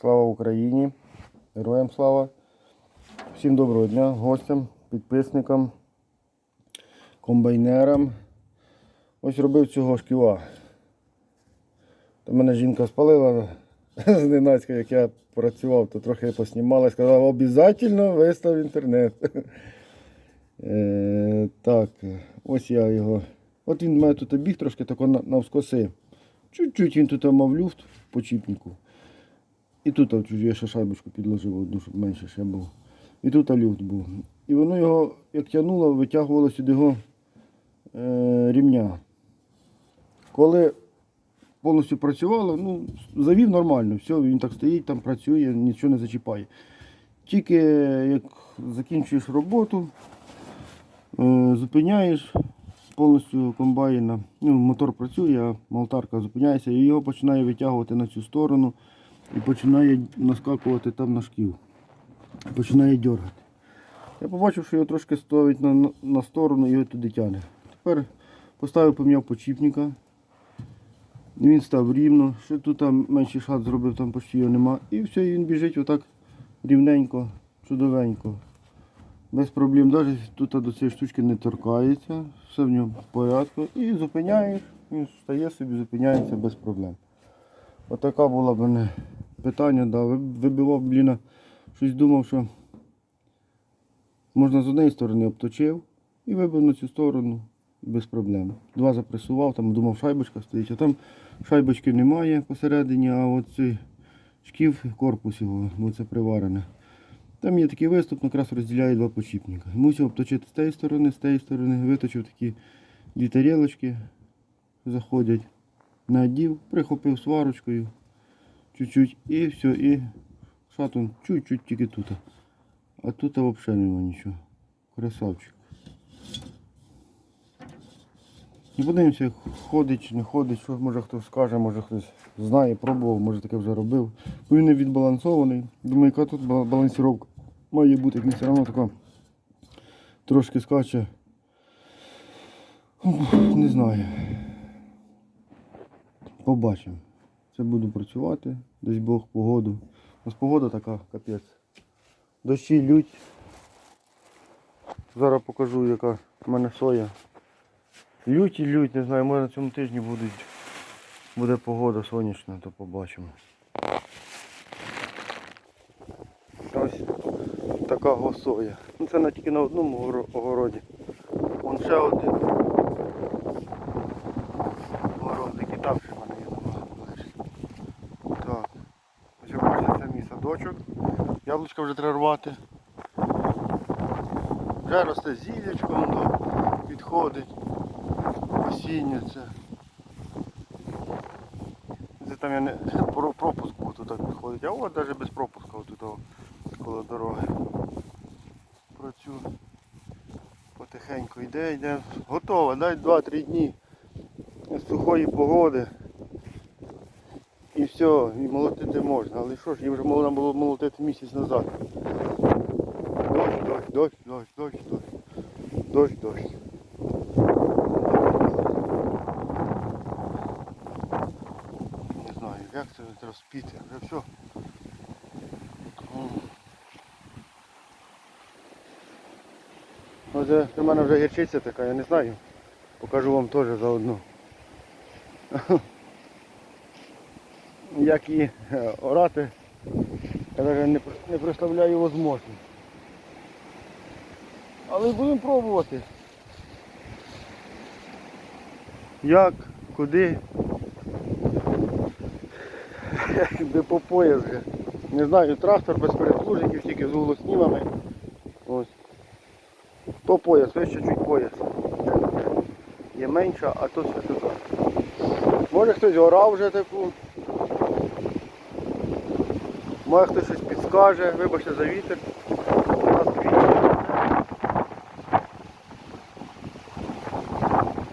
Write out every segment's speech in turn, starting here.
Слава Україні! Героям слава! Всім доброго дня, гостям, підписникам, комбайнерам. Ось робив цього шківа. Та мене жінка спалила зненацька, як я працював, то трохи поснімала і сказала, обов'язково вистав в інтернет. Е, так, ось я його. От він мене тут біг трошки тако на- навскоси. Чуть-чуть він тут мав люфт в почіпнику. І тут от я ще шайбочку підложив одну, щоб менше ще був. І тут люфт був. І воно його, як тягнуло, витягувало сюди його е, рівня. Коли повністю працювало, ну, завів нормально, все, він так стоїть, там працює, нічого не зачіпає. Тільки як закінчуєш роботу, е, зупиняєш повністю комбайна, ну, мотор працює, а молотарка зупиняється, і його починає витягувати на цю сторону і починає наскакувати там на шків. Починає дергати. Я побачив, що його трошки ставить на, на- сторону і його туди тягне. Тепер поставив, поміняв почіпника. Він став рівно, ще тут там менший шат зробив, там почти його нема. І все, він біжить отак рівненько, чудовенько. Без проблем. Навіть тут до цієї штучки не торкається, все в ньому в порядку. І зупиняєш, він стає собі, зупиняється без проблем. Отака була в мене питання, да. вибивав, блін, щось думав, що можна з однієї сторони обточив і вибив на цю сторону без проблем. Два запресував, там думав шайбочка стоїть, а там шайбочки немає посередині, а от цей шків, корпус його, бо це приварене. Там є такий виступ, якраз розділяє два почіпника. Мусив обточити з тієї сторони, з тієї сторони, виточив такі дві тарілочки, заходять, надів, прихопив сварочкою, чуть-чуть і все, і шатун чуть-чуть тільки тут. А тут взагалі нема нічого. Красавчик. І подивимося, ходить чи не ходить, що може хтось скаже, може хтось знає, пробував, може таке вже робив. Він не відбалансований. Думаю, яка тут ба- балансировка має бути, як він все одно така трошки скаче. Не знаю. Побачимо. Це буду працювати, десь Бог погоду. У нас погода така, капець. Дощі лють. Зараз покажу, яка в мене соя. Лють і лють, не знаю, може на цьому тижні будуть, буде погода сонячна, то побачимо. Ось така госоя. Ну це не тільки на одному огороді. Вон ще один. Городик і там ще в мене є набагато ближче. Так. Ось ви бачите, це мій садочок. Яблучка вже треба рвати. Вже росте зілячко, підходить. Осіння це. Це там я не пропуск тут так підходить. А от навіть без пропуска тут коло дороги. Працюю. Потихеньку йде, йде. Готово, дай 2-3 дні сухої погоди. І все, і молотити можна. Але що ж, їм вже можна було молотити місяць назад. Дощ, дощ, дощ, дощ, дощ, дощ. Дощ, дощ. Не знаю, як це розпіти, вже все. Оце у мене вже гірчиця така, я не знаю. Покажу вам теж заодно. Як її е, орати, я навіть не, представляю можливості. Але будемо пробувати. Як, куди, де по пояс вже. Не знаю, трактор без переплужників, тільки з углоснімами. Ось. То пояс, ось ще чуть пояс. Є менша, а то все така. Може хтось орав вже таку. Може хтось щось підскаже, вибачте за вітер. У нас вітер.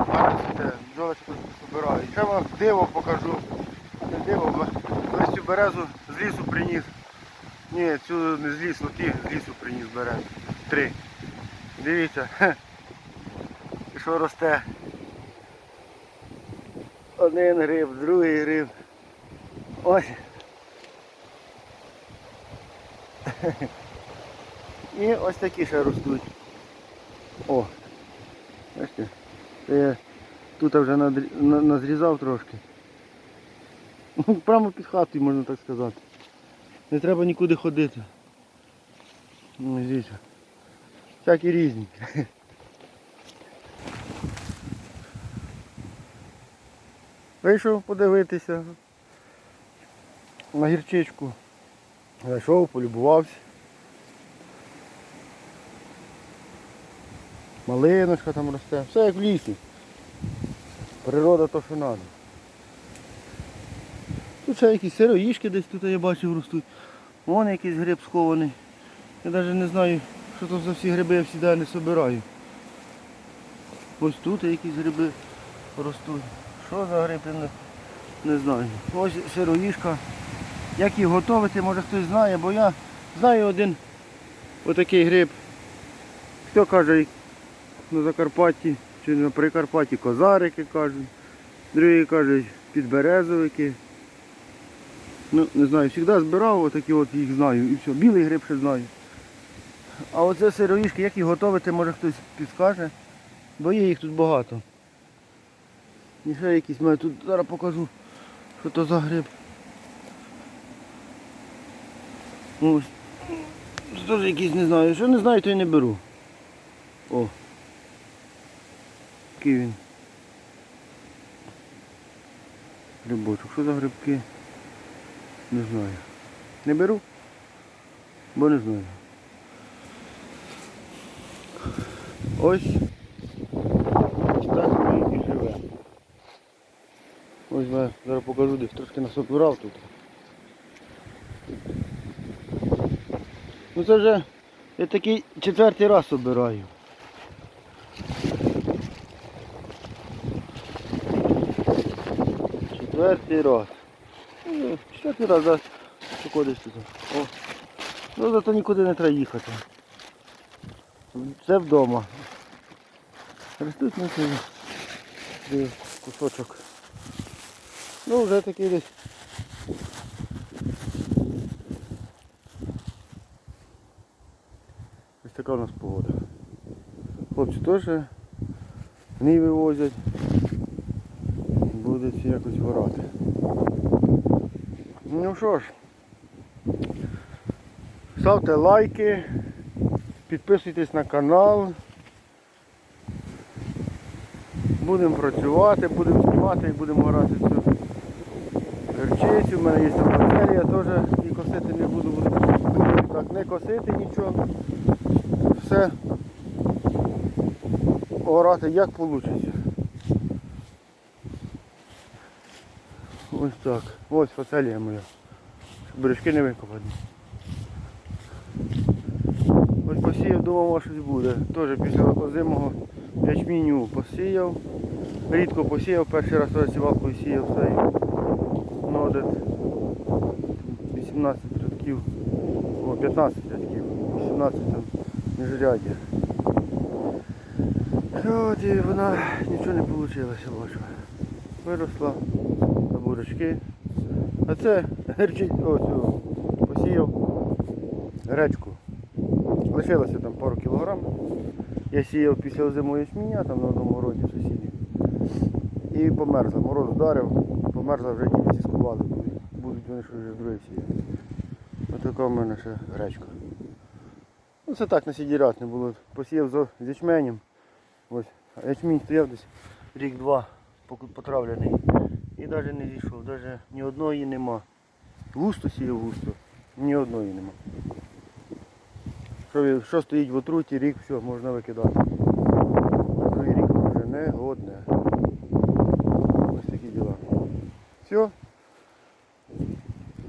Бачите. Ще вам диво покажу. Не диво, ось цю березу з лісу приніс. Ні, цю не з лісу, ті з лісу приніс березу. Три. Дивіться. І що росте. Один гриб, другий гриб. Ось. І ось такі ще ростуть. О, бачите, це я тут вже назрізав трошки. Ну, Прямо під хатою, можна так сказати. Не треба нікуди ходити. Ну, дивіться. Всякі різні. Вийшов подивитися на гірчичку. Зайшов, полюбувався. Малиночка там росте. Все як в лісі. Природа то, що треба. Тут ще якісь сироїшки десь тут я бачив ростуть. Вон якийсь гриб схований. Я навіть не знаю, що то за всі гриби я всі не собираю. Ось тут якісь гриби ростуть. Що за гриб, я не, не знаю. Ось сироїшка. Як їх готувати, може хтось знає, бо я знаю один отакий гриб. Хто каже на Закарпатті чи на Прикарпатті козарики кажуть. Другі кажуть підберезовики. Ну, не знаю, завжди збирав, отакі от їх знаю і все. Білий гриб ще знаю. А оце сироїшки, як їх готувати, може хтось підскаже. Бо є їх тут багато. І ще якісь маю тут зараз покажу, що то за гриб. Ось. Це теж якийсь не знаю. Що не знаю, то й не беру. О. Який він. Грибочок. Що за грибки? Не знаю. Не беру? Бо не знаю. Ось. Ось так і живемо. Ось зараз покажу, десь трошки насобирав тут. Ну це вже я такий четвертий раз обираю. Четвертий раз. Ну, Четвертий раз, да. Походиш тут. О. Ну зато нікуди не треба їхати. Це вдома. Ростуть на. Кусочок. Ну вже такий десь. Така у нас погода. Хлопці теж гній вивозять. Будуть якось горати. Ну що ж, ставте лайки, підписуйтесь на канал. Будемо працювати, будемо знімати і будемо грати цю герчицю. У мене є там теж і косити не буду буду так не косити нічого. Все орати як вийде. Ось так. Ось фацелія моя. Бережки не викопані. Ось посіяв, думав, може щось буде. Теж після озимого ячміню посіяв. Рідко посіяв, перший раз сівалкою сіяв цей нодет. 18 рядків. О, 15 рядків. 18 там міжряддя. От і вона нічого не вийшло, бачу. Виросла на бурочки. А це герчить, о, посіяв гречку. Лишилося там пару кілограм. Я сіяв після зимої ячменя там на одному городі сусідів. І померзла. Мороз вдарив, померзла вже ті всі скували будуть. Вони що вже друге сіяти. Ось така в мене ще гречка. Ну це так на сідірат не було. Посіяв з ячменем. Ось. А ячмінь стояв десь рік-два потравлений. І навіть не зійшов, навіть ні одної нема. Густо сіяв густо, ні одної нема. Що, що стоїть в отруті, рік, все, можна викидати. Другий рік вже не годне. Ось такі діла. Все.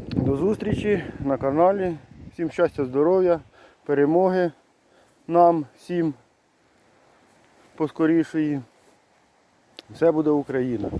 До зустрічі на каналі. Всім щастя, здоров'я, перемоги нам, всім поскорішої. Все буде Україна.